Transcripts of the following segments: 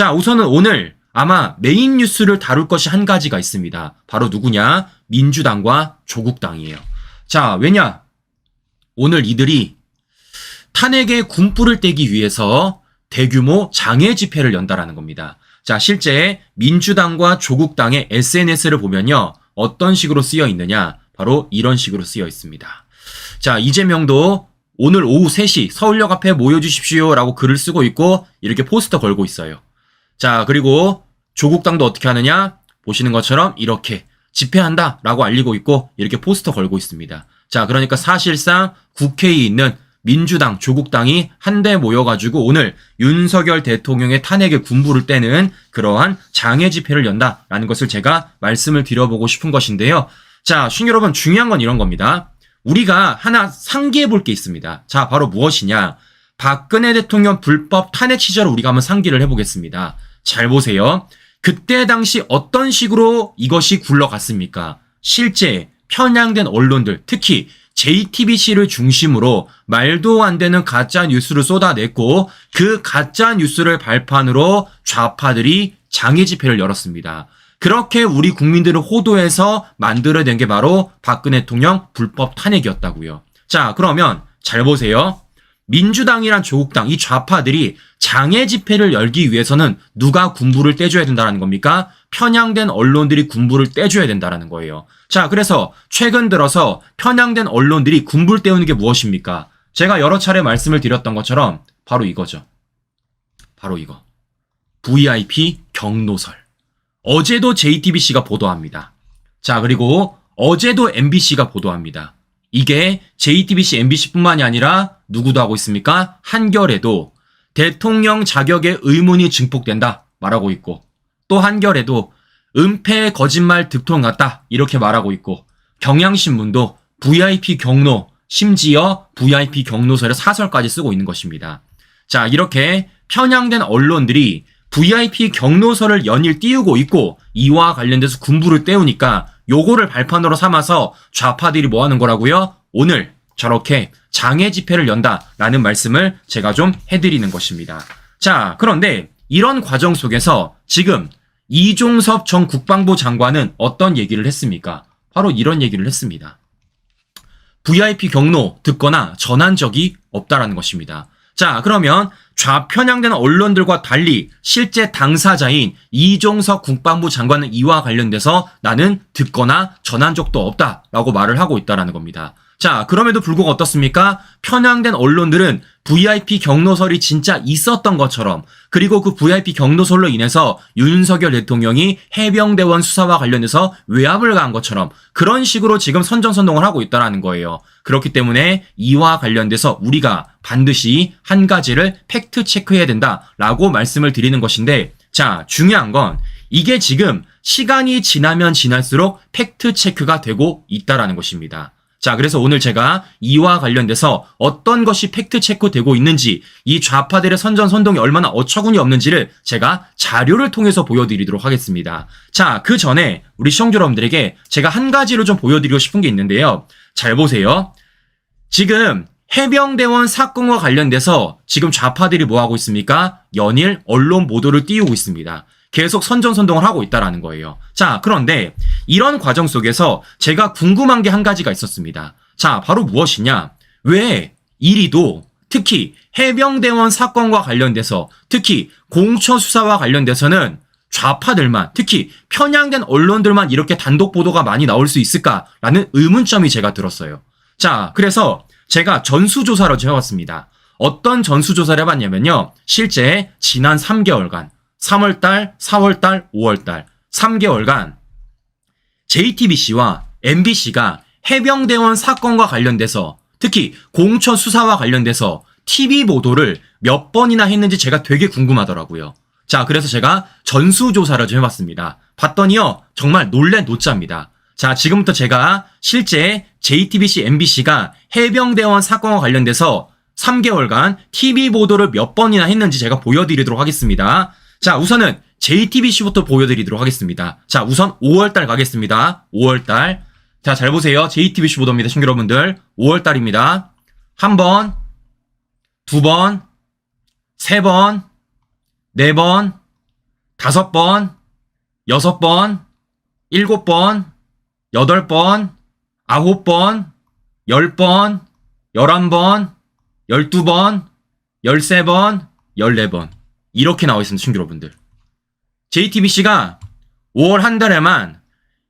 자, 우선은 오늘 아마 메인 뉴스를 다룰 것이 한 가지가 있습니다. 바로 누구냐? 민주당과 조국당이에요. 자, 왜냐? 오늘 이들이 탄핵에 군불을 떼기 위해서 대규모 장애 집회를 연다라는 겁니다. 자, 실제 민주당과 조국당의 SNS를 보면요. 어떤 식으로 쓰여 있느냐? 바로 이런 식으로 쓰여 있습니다. 자, 이재명도 오늘 오후 3시 서울역 앞에 모여주십시오 라고 글을 쓰고 있고 이렇게 포스터 걸고 있어요. 자, 그리고 조국당도 어떻게 하느냐? 보시는 것처럼 이렇게 집회한다 라고 알리고 있고 이렇게 포스터 걸고 있습니다. 자, 그러니까 사실상 국회에 있는 민주당, 조국당이 한데 모여가지고 오늘 윤석열 대통령의 탄핵에 군부를 떼는 그러한 장애 집회를 연다라는 것을 제가 말씀을 드려보고 싶은 것인데요. 자, 신 여러분 중요한 건 이런 겁니다. 우리가 하나 상기해 볼 게 있습니다. 자, 바로 무엇이냐? 박근혜 대통령 불법 탄핵 시절을 우리가 한번 상기를 해보겠습니다. 잘 보세요. 그때 당시 어떤 식으로 이것이 굴러갔습니까? 실제 편향된 언론들, 특히 JTBC를 중심으로 말도 안 되는 가짜 뉴스를 쏟아냈고 그 가짜 뉴스를 발판으로 좌파들이 장애 집회를 열었습니다. 그렇게 우리 국민들을 호도해서 만들어낸 게 바로 박근혜 대통령 불법 탄핵이었다고요. 자, 그러면 잘 보세요. 민주당이란 조국당 이 좌파들이 장애 집회를 열기 위해서는 누가 군부를 떼줘야 된다는 겁니까? 편향된 언론들이 군부를 떼줘야 된다는 거예요. 자, 그래서 최근 들어서 편향된 언론들이 군부를 떼우는 게 무엇입니까? 제가 여러 차례 말씀을 드렸던 것처럼 바로 이거죠. 바로 이거. VIP 경로설. 어제도 JTBC가 보도합니다. 자, 그리고 어제도 MBC가 보도합니다. 이게 JTBC, MBC뿐만이 아니라 누구도 하고 있습니까? 한결에도 대통령 자격의 의문이 증폭된다 말하고 있고 또 한결에도 은폐 거짓말 득통 같다 이렇게 말하고 있고 경향신문도 VIP 경로 심지어 VIP 경로설의 사설까지 쓰고 있는 것입니다. 자 이렇게 편향된 언론들이 VIP 경로설을 연일 띄우고 있고 이와 관련돼서 군부를 떼우니까 요거를 발판으로 삼아서 좌파들이 뭐 하는 거라고요? 오늘 저렇게 장애 집회를 연다라는 말씀을 제가 좀 해드리는 것입니다. 자, 그런데 이런 과정 속에서 지금 이종섭 전 국방부 장관은 어떤 얘기를 했습니까? 바로 이런 얘기를 했습니다. VIP 경로 듣거나 전한 적이 없다라는 것입니다. 자, 그러면 좌편향된 언론들과 달리 실제 당사자인 이종석 국방부 장관은 이와 관련돼서 나는 듣거나 전한 적도 없다라고 말을 하고 있다라는 겁니다. 자, 그럼에도 불구하고 어떻습니까? 편향된 언론들은 VIP 경로설이 진짜 있었던 것처럼 그리고 그 VIP 경로설로 인해서 윤석열 대통령이 해병대원 수사와 관련해서 외압을 가한 것처럼 그런 식으로 지금 선정선동을 하고 있다라는 거예요. 그렇기 때문에 이와 관련돼서 우리가 반드시 한 가지를 팩트 체크해야 된다라고 말씀을 드리는 것인데 자, 중요한 건 이게 지금 시간이 지나면 지날수록 팩트 체크가 되고 있다라는 것입니다. 자, 그래서 오늘 제가 이와 관련돼서 어떤 것이 팩트 체크 되고 있는지, 이 좌파들의 선전선동이 얼마나 어처구니 없는지를 제가 자료를 통해서 보여드리도록 하겠습니다. 자, 그 전에 우리 시청자 여러분들에게 제가 한 가지를 좀 보여드리고 싶은 게 있는데요. 잘 보세요. 지금 해병대원 사건과 관련돼서 지금 좌파들이 뭐 하고 있습니까? 연일 언론 보도를 띄우고 있습니다. 계속 선전선동을 하고 있다라는 거예요. 자, 그런데 이런 과정 속에서 제가 궁금한 게 한 가지가 있었습니다. 자, 바로 무엇이냐? 왜 이리도 특히 해병대원 사건과 관련돼서 특히 공처 수사와 관련돼서는 좌파들만 특히 편향된 언론들만 이렇게 단독 보도가 많이 나올 수 있을까라는 의문점이 제가 들었어요. 자, 그래서 제가 전수조사를 좀 해봤습니다. 어떤 전수조사를 해봤냐면요. 실제 지난 3개월간 3월달, 4월달, 5월달 3개월간 JTBC와 MBC가 해병대원 사건과 관련돼서 특히 공처 수사와 관련돼서 TV 보도를 몇 번이나 했는지 제가 되게 궁금하더라고요. 자, 그래서 제가 전수조사를 좀 해봤습니다. 봤더니요, 정말 놀랜 노짜입니다. 자, 지금부터 제가 실제 JTBC, MBC가 해병대원 사건과 관련돼서 3개월간 TV 보도를 몇 번이나 했는지 제가 보여드리도록 하겠습니다. 자, 우선은 JTBC부터 보여드리도록 하겠습니다. 자, 우선 5월달 가겠습니다. 5월달. 자, 잘 보세요. JTBC 보도입니다. 신규 여러분들. 5월달입니다. 한 번, 두 번, 세 번, 네 번, 다섯 번, 여섯 번, 일곱 번, 여덟 번, 아홉 번, 열 번, 열한 번, 열두 번, 열세 번, 열네 번. 이렇게 나와 있습니다, 친구 여러분들. JTBC가 5월 한 달에만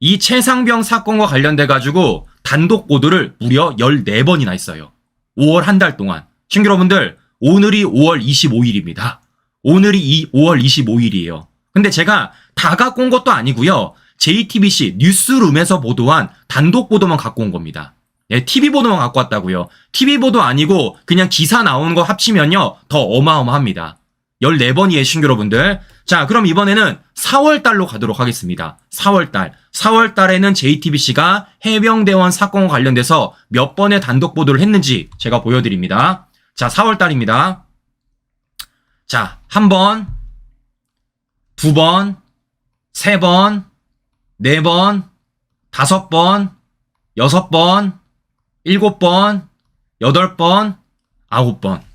이 최상병 사건과 관련돼 가지고 단독 보도를 무려 14번이나 했어요. 5월 한 달 동안. 친구 여러분들, 오늘이 5월 25일입니다. 오늘이 이 5월 25일이에요. 근데 제가 다 갖고 온 것도 아니고요. JTBC 뉴스룸에서 보도한 단독 보도만 갖고 온 겁니다. 네, TV 보도만 갖고 왔다고요. TV 보도 아니고 그냥 기사 나오는 거 합치면요. 더 어마어마합니다. 14번이에요, 친구 여러분들. 자, 그럼 이번에는 4월 달로 가도록 하겠습니다. 4월 달. 4월 달에는 JTBC가 해병대원 사건과 관련돼서 몇 번의 단독 보도를 했는지 제가 보여드립니다. 자, 4월 달입니다. 자, 한 번, 두 번, 세 번, 네 번, 다섯 번, 여섯 번, 일곱 번, 여덟 번, 아홉 번.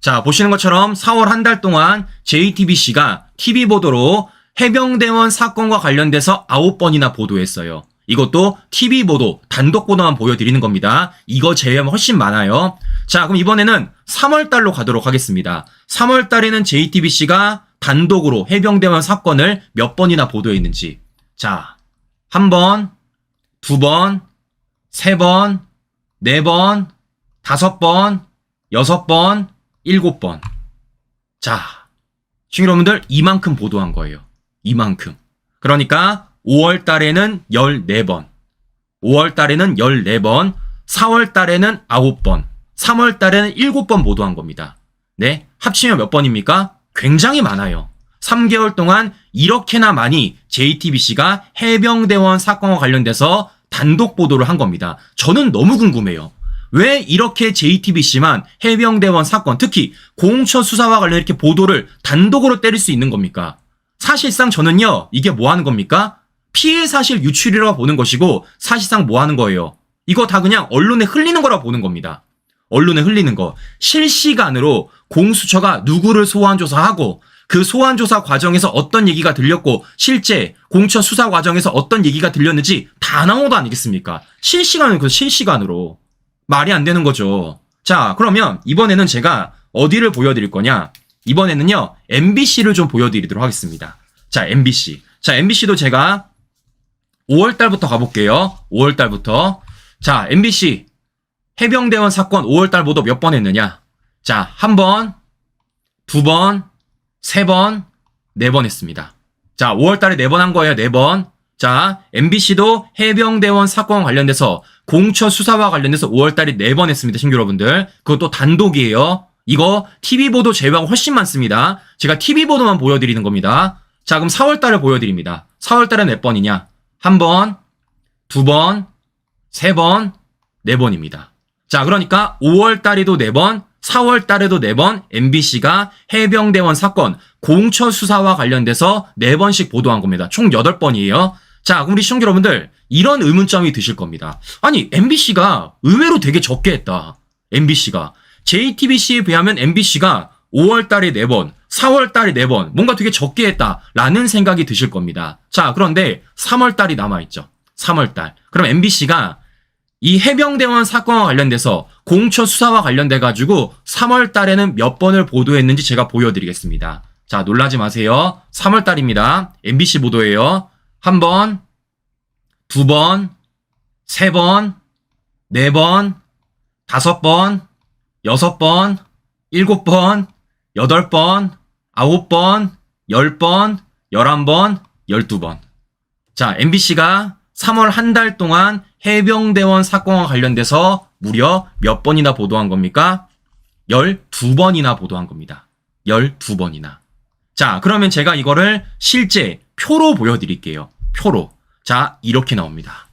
자, 보시는 것처럼 4월 한 달 동안 JTBC가 TV 보도로 해병대원 사건과 관련돼서 9번이나 보도했어요. 이것도 TV 보도, 단독 보도만 보여드리는 겁니다. 이거 제외하면 훨씬 많아요. 자, 그럼 이번에는 3월 달로 가도록 하겠습니다. 3월 달에는 JTBC가 단독으로 해병대원 사건을 몇 번이나 보도했는지. 자, 한 번, 두 번, 세 번, 네 번, 다섯 번, 여섯 번, 일곱 번. 자, 친구 여러분들 이만큼 보도한 거예요. 이만큼. 그러니까 5월 달에는 14번, 5월 달에는 14번, 4월 달에는 9번, 3월 달에는 7번 보도한 겁니다. 네, 합치면 몇 번입니까? 굉장히 많아요. 3개월 동안 이렇게나 많이 JTBC가 해병대원 사건과 관련돼서 단독 보도를 한 겁니다. 저는 너무 궁금해요. 왜 이렇게 JTBC만 해병대원 사건, 특히 공처 수사와 관련 이렇게 보도를 단독으로 때릴 수 있는 겁니까? 사실상 저는요, 이게 뭐 하는 겁니까? 피해 사실 유출이라고 보는 것이고, 사실상 뭐 하는 거예요? 이거 다 그냥 언론에 흘리는 거라고 보는 겁니다. 언론에 흘리는 거. 실시간으로 공수처가 누구를 소환 조사하고, 그 소환 조사 과정에서 어떤 얘기가 들렸고, 실제 공처 수사 과정에서 어떤 얘기가 들렸는지 다 나온 거 아니겠습니까? 실시간으로, 그 실시간으로. 말이 안 되는 거죠. 자, 그러면 이번에는 제가 어디를 보여드릴 거냐? 이번에는요, MBC를 좀 보여드리도록 하겠습니다. 자, MBC. 자, MBC도 제가 5월달부터 가볼게요. 5월달부터. 자, MBC. 해병대원 사건 5월달 보도 몇 번 했느냐? 자, 한 번, 두 번, 세 번, 네 번 했습니다. 자, 5월달에 네 번 한 거예요. 네 번. 자, MBC도 해병대원 사건 관련돼서 공처 수사와 관련돼서 5월달에 네번 했습니다. 신규 여러분들. 그것도 단독이에요. 이거 TV 보도 제외하고 훨씬 많습니다. 제가 TV 보도만 보여드리는 겁니다. 자, 그럼 4월달을 보여드립니다. 4월달에 몇 번이냐? 한 번, 두 번, 세 번, 네 번입니다. 자, 그러니까 5월달에도 네 번, 4월달에도 네 번 MBC가 해병대원 사건 공처 수사와 관련돼서 네 번씩 보도한 겁니다. 총 8번이에요. 자, 그럼 우리 시청자 여러분들 이런 의문점이 드실 겁니다. 아니, MBC가 의외로 되게 적게 했다. MBC가 JTBC에 비하면 MBC가 5월 달에 4번, 4월 달에 4번, 뭔가 되게 적게 했다라는 생각이 드실 겁니다. 자, 그런데 3월 달이 남아 있죠. 3월 달. 그럼 MBC가 이 해병대원 사건과 관련돼서 공처 수사와 관련돼 가지고 3월 달에는 몇 번을 보도했는지 제가 보여드리겠습니다. 자, 놀라지 마세요. 3월 달입니다. MBC 보도예요. 한 번, 두 번, 세 번, 네 번, 다섯 번, 여섯 번, 일곱 번, 여덟 번, 아홉 번, 열 번, 열한 번, 열두 번. 자, MBC가 3월 한 달 동안 해병대원 사건과 관련돼서 무려 몇 번이나 보도한 겁니까? 12번이나 보도한 겁니다. 12번이나. 자, 그러면 제가 이거를 실제 표로 보여드릴게요. 표로. 자, 이렇게 나옵니다.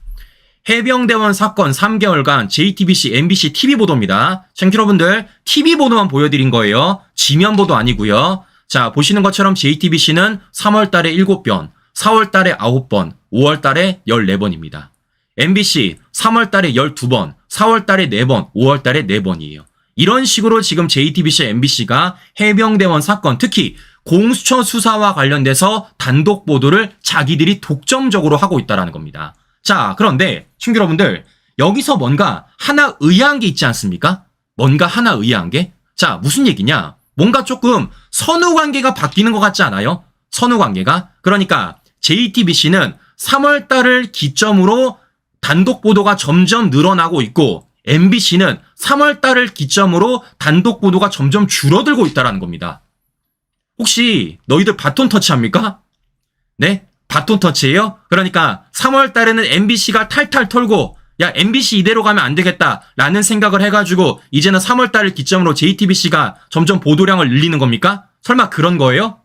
해병대원 사건 3개월간 JTBC, MBC TV 보도입니다. 청취 여러분들, TV 보도만 보여드린 거예요. 지면 보도 아니고요. 자, 보시는 것처럼 JTBC는 3월 달에 7번, 4월 달에 9번, 5월 달에 14번입니다. MBC 3월 달에 12번, 4월 달에 4번, 5월 달에 4번이에요. 이런 식으로 지금 JTBC, MBC가 해병대원 사건, 특히 공수처 수사와 관련돼서 단독 보도를 자기들이 독점적으로 하고 있다라는 겁니다. 자, 그런데 친구 여러분들 여기서 뭔가 하나 의아한 게 있지 않습니까? 뭔가 하나 의아한 게? 자, 무슨 얘기냐? 뭔가 조금 선후 관계가 바뀌는 것 같지 않아요? 선후 관계가? 그러니까 JTBC는 3월 달을 기점으로 단독 보도가 점점 늘어나고 있고 MBC는 3월 달을 기점으로 단독 보도가 점점 줄어들고 있다라는 겁니다. 혹시 너희들 바톤 터치합니까? 네? 바톤 터치예요? 그러니까 3월 달에는 MBC가 탈탈 털고 야 MBC 이대로 가면 안 되겠다라는 생각을 해가지고 이제는 3월 달을 기점으로 JTBC가 점점 보도량을 늘리는 겁니까? 설마 그런 거예요?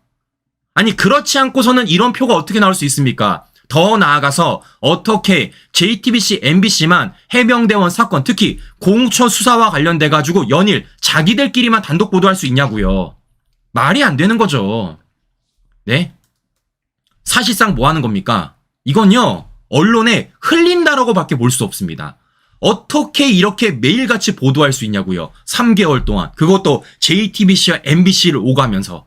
아니 그렇지 않고서는 이런 표가 어떻게 나올 수 있습니까? 더 나아가서 어떻게 JTBC, MBC만 해병대원 사건 특히 공처 수사와 관련돼 가지고 연일 자기들끼리만 단독 보도할 수 있냐고요. 말이 안 되는 거죠. 네? 사실상 뭐 하는 겁니까? 이건요, 언론에 흘린다라고 밖에 볼 수 없습니다. 어떻게 이렇게 매일같이 보도할 수 있냐고요. 3개월 동안. 그것도 JTBC와 MBC를 오가면서.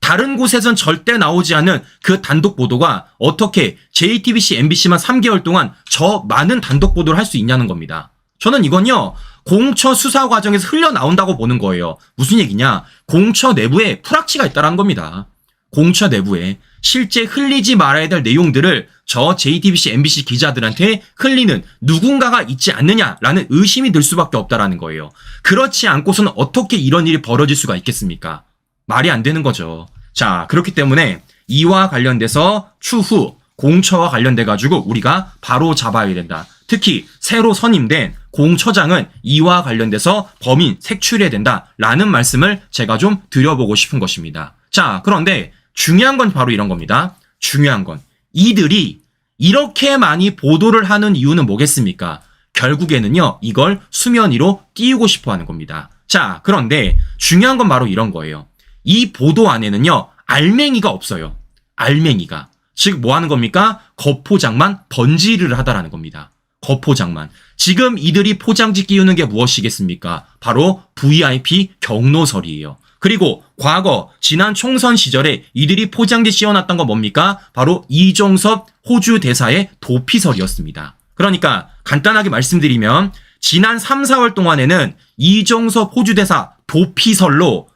다른 곳에선 절대 나오지 않은 그 단독 보도가 어떻게 JTBC, MBC만 3개월 동안 저 많은 단독 보도를 할 수 있냐는 겁니다. 저는 이건요, 공처 수사 과정에서 흘러나온다고 보는 거예요. 무슨 얘기냐? 공처 내부에 프락치가 있다는 겁니다. 공처 내부에 실제 흘리지 말아야 될 내용들을 저 JTBC, MBC 기자들한테 흘리는 누군가가 있지 않느냐라는 의심이 들 수밖에 없다라는 거예요. 그렇지 않고서는 어떻게 이런 일이 벌어질 수가 있겠습니까? 말이 안 되는 거죠. 자, 그렇기 때문에 이와 관련돼서 추후 공처와 관련돼 가지고 우리가 바로 잡아야 된다. 특히 새로 선임된 공처장은 이와 관련돼서 범인 색출해야 된다라는 말씀을 제가 좀 드려보고 싶은 것입니다. 자, 그런데 중요한 건 바로 이런 겁니다. 중요한 건 이들이 이렇게 많이 보도를 하는 이유는 뭐겠습니까? 결국에는요, 이걸 수면 위로 띄우고 싶어 하는 겁니다. 자, 그런데 중요한 건 바로 이런 거예요. 이 보도 안에는요, 알맹이가 없어요. 알맹이가. 즉, 뭐 하는 겁니까? 겉포장만 번지르를 하다라는 겁니다. 겉포장만. 지금 이들이 포장지 끼우는 게 무엇이겠습니까? 바로 VIP 경로설이에요. 그리고 과거 지난 총선 시절에 이들이 포장지 씌워놨던 건 뭡니까? 바로 이종섭 호주 대사의 도피설이었습니다. 그러니까 간단하게 말씀드리면 지난 3, 4월 동안에는 이종섭 호주 대사 도피설로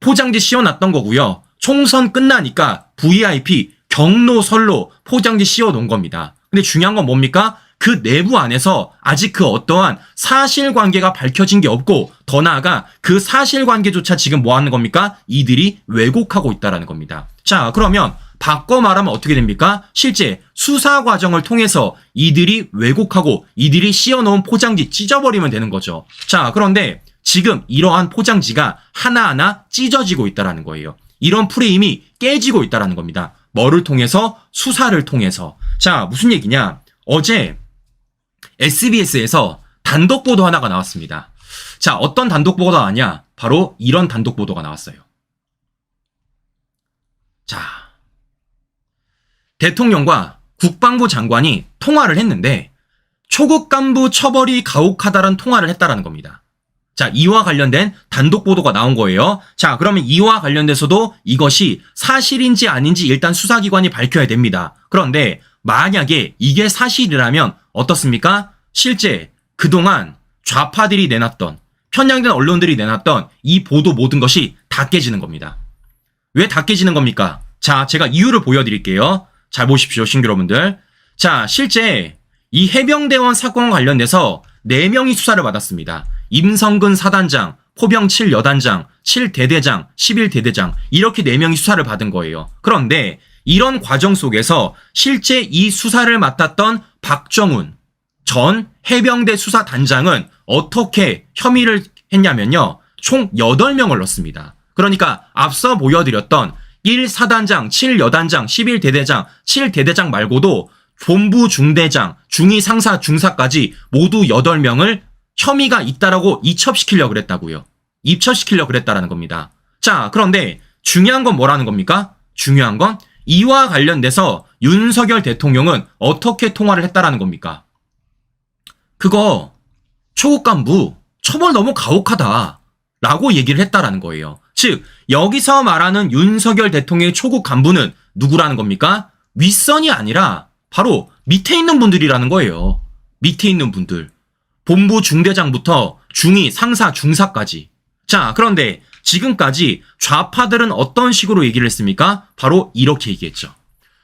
포장지 씌워놨던 거고요. 총선 끝나니까 VIP 경로설로 포장지 씌워놓은 겁니다. 근데 중요한 건 뭡니까? 그 내부 안에서 아직 그 어떠한 사실관계가 밝혀진 게 없고 더 나아가 그 사실관계조차 지금 뭐 하는 겁니까? 이들이 왜곡하고 있다라는 겁니다. 자 그러면 바꿔 말하면 어떻게 됩니까? 실제 수사 과정을 통해서 이들이 왜곡하고 이들이 씌워놓은 포장지 찢어버리면 되는 거죠. 자 그런데 지금 이러한 포장지가 하나하나 찢어지고 있다라는 거예요. 이런 프레임이 깨지고 있다라는 겁니다. 뭐를 통해서? 수사를 통해서. 자, 무슨 얘기냐? 어제 SBS에서 단독 보도 하나가 나왔습니다. 자, 어떤 단독 보도가 나왔냐? 바로 이런 단독 보도가 나왔어요. 자, 대통령과 국방부 장관이 통화를 했는데 초급 간부 처벌이 가혹하다는 통화를 했다라는 겁니다. 자, 이와 관련된 단독 보도가 나온 거예요. 자, 그러면 이와 관련돼서도 이것이 사실인지 아닌지 일단 수사기관이 밝혀야 됩니다. 그런데 만약에 이게 사실이라면 어떻습니까? 실제 그동안 좌파들이 내놨던 편향된 언론들이 내놨던 이 보도 모든 것이 다 깨지는 겁니다. 왜 다 깨지는 겁니까? 자, 제가 이유를 보여드릴게요. 잘 보십시오, 신규 여러분들. 자, 실제 이 해병대원 사건과 관련돼서 4명이 수사를 받았습니다. 임성근 사단장, 포병 7여단장, 7대대장, 11대대장 이렇게 4명이 수사를 받은 거예요. 그런데 이런 과정 속에서 실제 이 수사를 맡았던 박정훈 전 해병대 수사단장은 어떻게 혐의를 했냐면요. 총 8명을 넣습니다. 그러니까 앞서 보여드렸던 1사단장, 7여단장, 11대대장, 7대대장 말고도 본부 중대장, 중위 상사, 중사까지 모두 8명을 혐의가 있다라고 이첩시키려고 그랬다고요. 입첩시키려고 그랬다라는 겁니다. 자, 그런데 중요한 건 뭐라는 겁니까? 중요한 건 이와 관련돼서 윤석열 대통령은 어떻게 통화를 했다라는 겁니까? 그거 초급 간부 처벌 너무 가혹하다 라고 얘기를 했다라는 거예요. 즉, 여기서 말하는 윤석열 대통령의 초급 간부는 누구라는 겁니까? 윗선이 아니라 바로 밑에 있는 분들이라는 거예요. 밑에 있는 분들. 본부 중대장부터 중위, 상사, 중사까지. 자, 그런데 지금까지 좌파들은 어떤 식으로 얘기를 했습니까? 바로 이렇게 얘기했죠.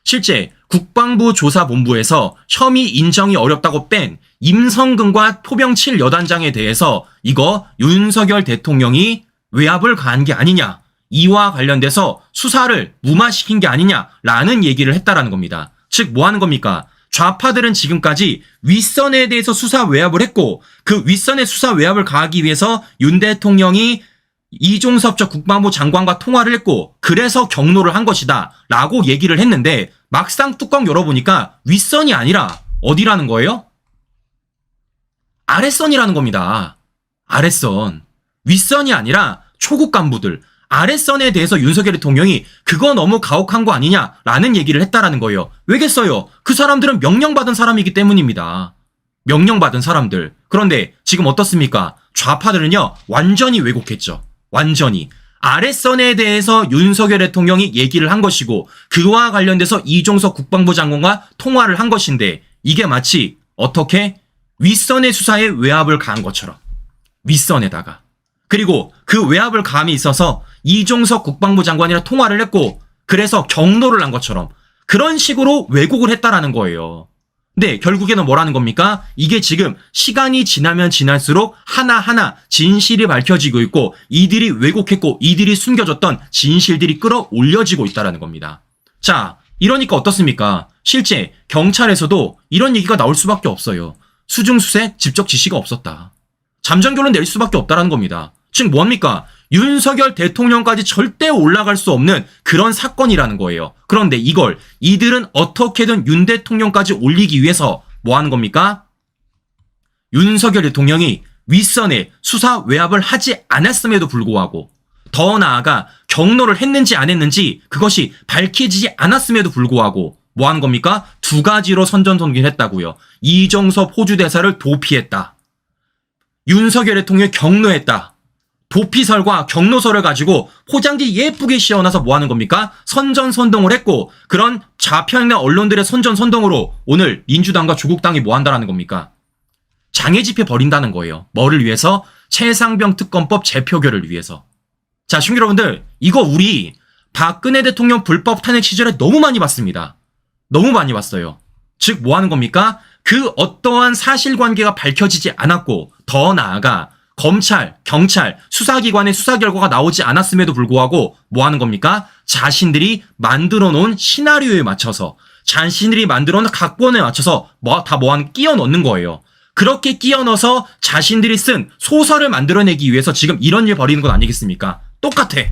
실제 국방부 조사본부에서 혐의 인정이 어렵다고 뺀 임성근과 포병 7 여단장에 대해서 이거 윤석열 대통령이 외압을 가한 게 아니냐. 이와 관련돼서 수사를 무마시킨 게 아니냐라는 얘기를 했다라는 겁니다. 즉, 뭐 하는 겁니까? 좌파들은 지금까지 윗선에 대해서 수사 외압을 했고 그 윗선의 수사 외압을 가하기 위해서 윤 대통령이 이종섭 전 국방부 장관과 통화를 했고 그래서 경로를 한 것이다 라고 얘기를 했는데 막상 뚜껑 열어보니까 윗선이 아니라 어디라는 거예요? 아랫선이라는 겁니다. 아랫선. 윗선이 아니라 초급 간부들. 아랫선에 대해서 윤석열 대통령이 그거 너무 가혹한 거 아니냐라는 얘기를 했다라는 거예요. 왜겠어요? 그 사람들은 명령받은 사람이기 때문입니다. 명령받은 사람들. 그런데 지금 어떻습니까? 좌파들은요, 완전히 왜곡했죠. 완전히. 아랫선에 대해서 윤석열 대통령이 얘기를 한 것이고, 그와 관련돼서 이종석 국방부 장관과 통화를 한 것인데, 이게 마치 어떻게 윗선의 수사에 외압을 가한 것처럼. 윗선에다가. 그리고 그 외압을 감이 있어서 이종석 국방부 장관이랑 통화를 했고, 그래서 경로를 한 것처럼 그런 식으로 왜곡을 했다라는 거예요. 네, 결국에는 뭐라는 겁니까? 이게 지금 시간이 지나면 지날수록 하나하나 진실이 밝혀지고 있고 이들이 왜곡했고 이들이 숨겨졌던 진실들이 끌어올려지고 있다라는 겁니다. 자, 이러니까 어떻습니까? 실제 경찰에서도 이런 얘기가 나올 수밖에 없어요. 수중수세 직접 지시가 없었다. 잠정결론 낼 수밖에 없다라는 겁니다. 즉 뭐합니까? 윤석열 대통령까지 절대 올라갈 수 없는 그런 사건이라는 거예요. 그런데 이걸 이들은 어떻게든 윤 대통령까지 올리기 위해서 뭐 하는 겁니까? 윤석열 대통령이 윗선에 수사 외압을 하지 않았음에도 불구하고 더 나아가 경로를 했는지 안 했는지 그것이 밝혀지지 않았음에도 불구하고 뭐 하는 겁니까? 두 가지로 선전선기를 했다고요. 이정섭 호주 대사를 도피했다. 윤석열 대통령이 경로했다. 도피설과 경로설을 가지고 포장지 예쁘게 씌워놔서 뭐 하는 겁니까? 선전선동을 했고 그런 좌편의 언론들의 선전선동으로 오늘 민주당과 조국당이 뭐 한다라는 겁니까? 장애 집회 벌인다는 거예요. 뭐를 위해서? 최상병 특검법 재표결을 위해서. 자, 시민 여러분들, 이거 우리 박근혜 대통령 불법 탄핵 시절에 너무 많이 봤습니다. 너무 많이 봤어요. 즉, 뭐 하는 겁니까? 그 어떠한 사실관계가 밝혀지지 않았고, 더 나아가 검찰, 경찰, 수사기관의 수사 결과가 나오지 않았음에도 불구하고 뭐 하는 겁니까? 자신들이 만들어 놓은 시나리오에 맞춰서 자신들이 만들어 놓은 각본에 맞춰서 뭐 다 뭐하는 끼워 넣는 거예요. 그렇게 끼워 넣어서 자신들이 쓴 소설을 만들어내기 위해서 지금 이런 일 벌이는 건 아니겠습니까? 똑같아.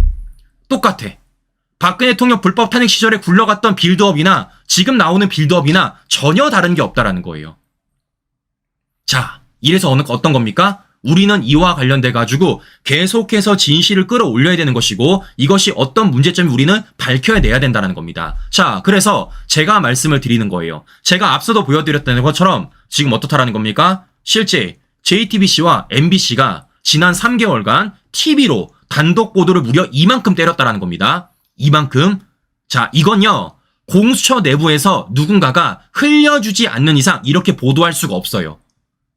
똑같아. 박근혜 대통령 불법 탄핵 시절에 굴러갔던 빌드업이나 지금 나오는 빌드업이나 전혀 다른 게 없다라는 거예요. 자, 이래서 어느 어떤 겁니까? 우리는 이와 관련돼 가지고 계속해서 진실을 끌어올려야 되는 것이고 이것이 어떤 문제점이 우리는 밝혀야 내야 된다는 겁니다. 자, 그래서 제가 말씀을 드리는 거예요. 제가 앞서도 보여드렸던 것처럼 지금 어떻다라는 겁니까? 실제 JTBC와 MBC가 지난 3개월간 TV로 단독 보도를 무려 이만큼 때렸다라는 겁니다. 이만큼. 자, 이건요. 공수처 내부에서 누군가가 흘려주지 않는 이상 이렇게 보도할 수가 없어요.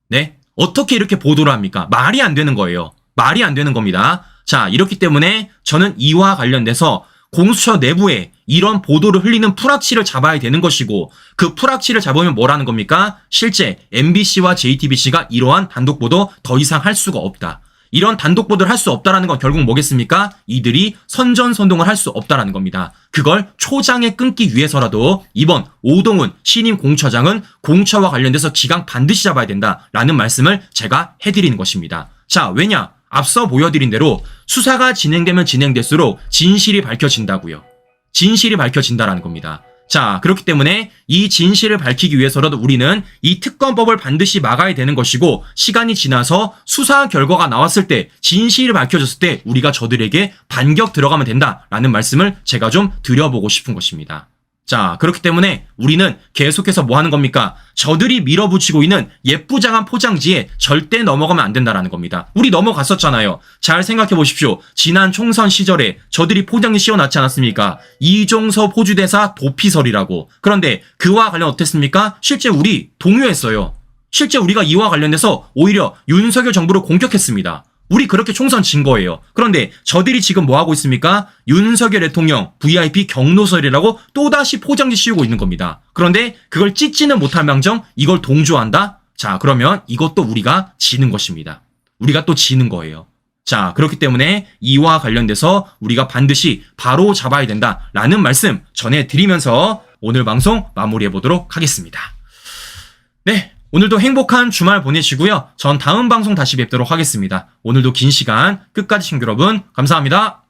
네? 어떻게 이렇게 보도를 합니까? 말이 안 되는 거예요. 말이 안 되는 겁니다. 자, 이렇기 때문에 저는 이와 관련돼서 공수처 내부에 이런 보도를 흘리는 풀악치를 잡아야 되는 것이고 그 풀악치를 잡으면 뭐라는 겁니까? 실제 MBC와 JTBC가 이러한 단독 보도 더 이상 할 수가 없다. 이런 단독 보도를 할 수 없다라는 건 결국 뭐겠습니까? 이들이 선전선동을 할 수 없다라는 겁니다. 그걸 초장에 끊기 위해서라도 이번 오동훈 신임 공처장은 공처와 관련돼서 기강 반드시 잡아야 된다라는 말씀을 제가 해드리는 것입니다. 자, 왜냐? 앞서 보여드린 대로 수사가 진행되면 진행될수록 진실이 밝혀진다고요. 진실이 밝혀진다라는 겁니다. 자, 그렇기 때문에 이 진실을 밝히기 위해서라도 우리는 이 특검법을 반드시 막아야 되는 것이고 시간이 지나서 수사 결과가 나왔을 때 진실이 밝혀졌을 때 우리가 저들에게 반격 들어가면 된다라는 말씀을 제가 좀 드려보고 싶은 것입니다. 자, 그렇기 때문에 우리는 계속해서 뭐 하는 겁니까? 저들이 밀어붙이고 있는 예쁘장한 포장지에 절대 넘어가면 안 된다라는 겁니다. 우리 넘어갔었잖아요. 잘 생각해 보십시오. 지난 총선 시절에 저들이 포장지 씌워놨지 않았습니까? 이종서 포주대사 도피설이라고. 그런데 그와 관련 어땠습니까? 실제 우리 동요했어요. 실제 우리가 이와 관련해서 오히려 윤석열 정부를 공격했습니다. 우리 그렇게 총선 진 거예요. 그런데 저들이 지금 뭐 하고 있습니까? 윤석열 대통령 VIP 경로설이라고 또다시 포장지 씌우고 있는 겁니다. 그런데 그걸 찢지는 못할 망정 이걸 동조한다? 자, 그러면 이것도 우리가 지는 것입니다. 우리가 또 지는 거예요. 자, 그렇기 때문에 이와 관련돼서 우리가 반드시 바로 잡아야 된다라는 말씀 전해드리면서 오늘 방송 마무리해 보도록 하겠습니다. 네. 오늘도 행복한 주말 보내시고요. 전 다음 방송 다시 뵙도록 하겠습니다. 오늘도 긴 시간 끝까지 시청자 여러분 감사합니다.